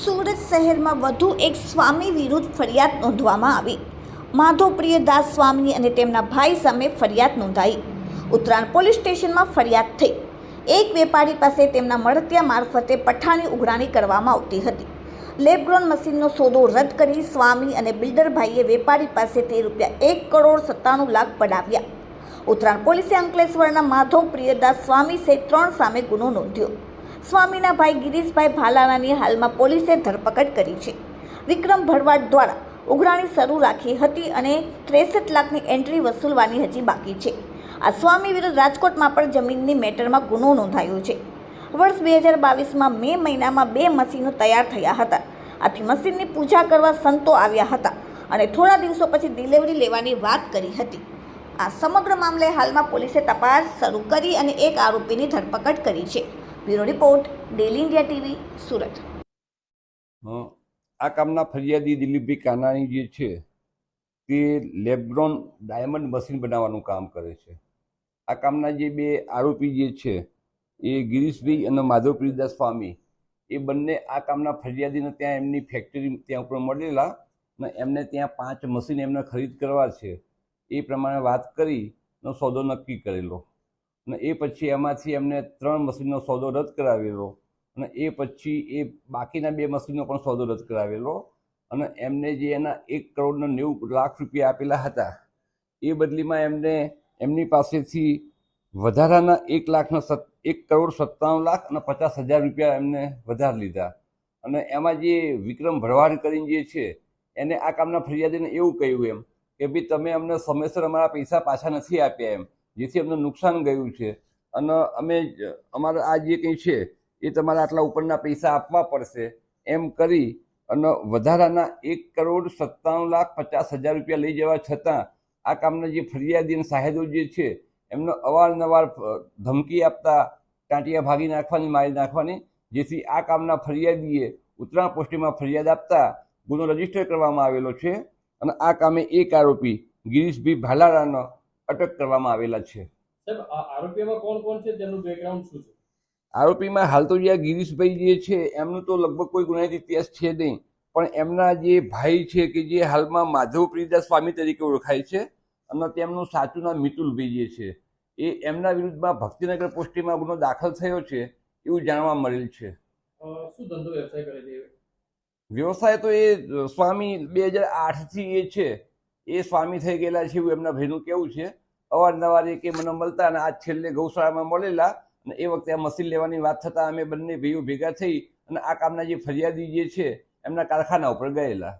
સુરત શહેરમાં વધુ એક સ્વામી વિરુદ્ધ ફરિયાદ નોંધવામાં આવી. માધવપ્રિય દાસ સ્વામી અને તેમના ભાઈ સામે ફરિયાદ નોંધાઈ. ઉત્તરાયણ પોલીસ સ્ટેશનમાં ફરિયાદ થઈ. એક વેપારી પાસે તેમના મળતિયા મારફતે પઠાણી ઉઘરાણી કરવામાં આવતી હતી. લેબગ્રોન મશીનનો સોદો રદ કરી સ્વામી અને બિલ્ડર ભાઈએ વેપારી પાસેથી રૂપિયા એક કરોડ સત્તાણું લાખ પડાવ્યા. ઉત્તરાયણ પોલીસે અંકલેશ્વરના માધવ પ્રિયદાસ સ્વામી સહિત ત્રણ સામે ગુનો નોંધ્યો. સ્વામીના ભાઈ ગિરીશભાઈ ભાલાણાની હાલમાં પોલીસે ધરપકડ કરી છે. વિક્રમ ભરવાડ દ્વારા ઉઘરાણી શરૂ રાખી હતી અને ત્રેસઠ લાખની એન્ટ્રી વસૂલવાની હજી બાકી છે. આ સ્વામી વિરુદ્ધ રાજકોટમાં પણ જમીનની મેટરમાં ગુનો નોંધાયો છે. વર્ષ બે હજાર બાવીસમાં મે મહિનામાં બે મશીનો તૈયાર થયા હતા. આથી મશીનની પૂજા કરવા સંતો આવ્યા હતા અને થોડા દિવસો પછી ડિલિવરી લેવાની વાત કરી હતી. આ સમગ્ર મામલે હાલમાં પોલીસે તપાસ શરૂ કરી અને એક આરોપીની ધરપકડ કરી છે. Bureau report, daily India TV, Surat. આ કામના ફરિયાદી દિલીપભાઈ કાનાણી જે છે, તે લેબ્રોન ડાયમંડ મશીન બનાવવાનું કામ કરે છે. આ કામના જે બે આરોપી જે છે, એ ગિરીશભાઈ અને માધવપ્રિયદાસ સ્વામી, એ બંને આ કામના ફરિયાદીને ત્યાં એમની ફેક્ટરી ત્યાં ઉપર મળેલા અને એમને ત્યાં પાંચ મશીન એમને ખરીદ કરવા છે. એ પ્રમાણે વાત કરી નો સોદો નક્કી કરેલો. અને એ પછી એમાંથી એમને ત્રણ મશીનનો સોદો રદ કરાવેલો. અને એ પછી એ બાકીના બે મશીનનો પણ સોદો રદ કરાવેલો. અને એમને જે એના એક કરોડના નેવું લાખ રૂપિયા આપેલા હતા, એ બદલીમાં એમને એમની પાસેથી વધારાના એક લાખના સત, એક કરોડ સત્તાણું લાખ અને પચાસ હજાર રૂપિયા એમને વધારે લીધા. અને એમાં જે વિક્રમ ભરવાડ કરીને જે છે, એને આ કામના ફરિયાદીને એવું કહ્યું એમ કે ભાઈ તમે અમને સમયસર અમારા પૈસા પાછા નથી આપ્યા એમ, જેથી અમને નુકસાન ગયું છે. અને અમે અમારા આ જે કંઈ છે, એ તમારા આટલા ઉપરના પૈસા આપવા પડશે એમ કરી અને વધારાના એક કરોડ સત્તાણું લાખ પચાસ હજાર રૂપિયા લઈ જવા છતાં આ કામના જે ફરિયાદી અને સાહેદો જે છે, એમને અવારનવાર ધમકી આપતા ટાંટિયા ભાગી નાખવાની, મારી નાખવાની, જેથી આ કામના ફરિયાદીએ ઉત્તરાયણ પોસ્ટિંગમાં ફરિયાદ આપતા ગુનો રજિસ્ટર કરવામાં આવેલો છે. અને આ કામે એક આરોપી ગિરીશભાઈ ભાલારાનો અટક કરવામાં આવેલા છે. સાહેબ આ આરોપીઓમાં કોણ કોણ છે? તેમનું બેકગ્રાઉન્ડ શું છે? આરોપીમાં હાલ તો જે આ ગિરીશભાઈ જે છે એમનું તો લગભગ કોઈ ગુનાહિત ઇતિહાસ છે નહીં. પણ એમના જે ભાઈ છે કે જે હાલમાં માધવ પ્રિયદાસ સ્વામી તરીકે ઓળખાય છે અને તેમનું સાચું નામ મિતુલભાઈ જે છે એ એમના વિરુદ્ધમાં ભક્તિનગર પોસ્ટીમાં ગુનો દાખલ થયો છે એવું જાણવા મળેલ છે. શું ધંધો વ્યવસાય કરે છે? વ્યવસાય તો એ સ્વામી બે હજાર આઠથી એ છે. એ સ્વામી થઈ ગયેલા છે એવું એમના ભાઈનું કેવું છે? અવારનવાર એ કે મને મળતા અને આજ છેલ્લે ગૌશાળામાં મળેલા અને એ વખતે આ મશીન લેવાની વાત થતાં અમે બંને ભાઈઓ ભેગા થઈ અને આ કામના જે ફરિયાદી જે છે, એમના કારખાના ઉપર ગયેલા.